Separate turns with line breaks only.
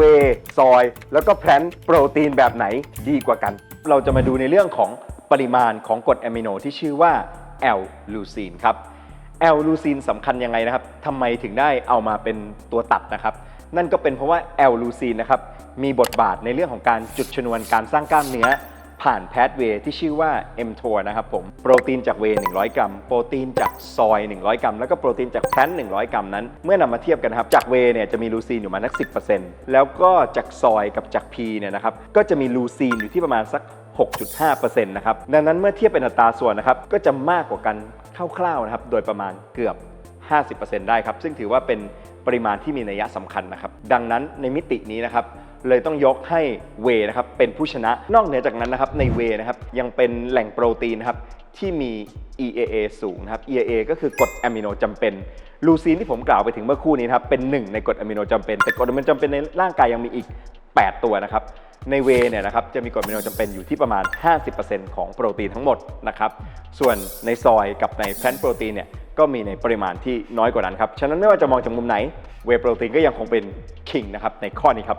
เวซอย แล้วก็แพลนโปรตีนแบบไหนดีกว่ากัน เราจะมาดูในเรื่องของปริมาณของกรดอะมิโนที่ชื่อว่าแอลลูซีนครับแอลลูซีนสำคัญยังไงนะครับทำไมถึงได้เอามาเป็นตัวตัดนะครับ นั่นก็เป็นเพราะว่าแอลลูซีนนะครับมีบทบาทในเรื่องของการจุดชนวนการสร้างกล้ามเนื้อ ผ่านแพทเวย์ที่ชื่อว่า mTOR นะครับผม โปรตีนจากเวย์100 กรัม โปรตีนจากซอย 100 กรัม แล้วก็โปรตีนจากแพลน100 กรัมนั้น เมื่อนำมาเทียบกันนะครับ จากเวย์เนี่ยจะมีลูซีนอยู่มานัก 10%แล้วก็จากซอยกับจากพีเนี่ยนะครับ ก็จะมีลูซีนอยู่ที่ประมาณสัก 6.5%นะครับ ดังนั้นเมื่อเทียบเป็นอัตราส่วนนะครับ ก็จะมากกว่ากันคร่าวๆนะครับ โดยประมาณเกือบ 50%ได้ครับ ซึ่งถือว่าเป็นปริมาณที่มีนัยสำคัญนะครับ ดังนั้นในมิตินี้นะครับ เลยต้องยกให้เวนะครับเป็นผู้ชนะ นอกเหนือจากนั้นนะครับในเวนะครับยังเป็นแหล่งโปรตีนนะครับที่มี EAA สูงนะครับ EAA ก็คือกรดอะมิโนจำเป็น ลูซีนที่ผมกล่าวไปถึงเมื่อคู่นี้นครับเป็นหนึ่งในกรดอะมิโนจำเป็น แต่กรดอะมิโนจำเป็นในร่างกายยังมีอีก 8 ตัวนะครับในเวเนี่ยนะครับจะมีกรดอะมิโนจำเป็นอยู่ที่ประมาณ 50%ของโปรตีนทั้งหมดนะครับส่วนในซอยกับในแพลนโปรตีนเนี่ยก็มีในปริมาณที่น้อยกว่านั้นครับฉะนั้นไม่ว่าจะมองจากมุมไหนเวโปรตีนก็ยังคงเป็นคิงนะครับในข้อนี้ครับ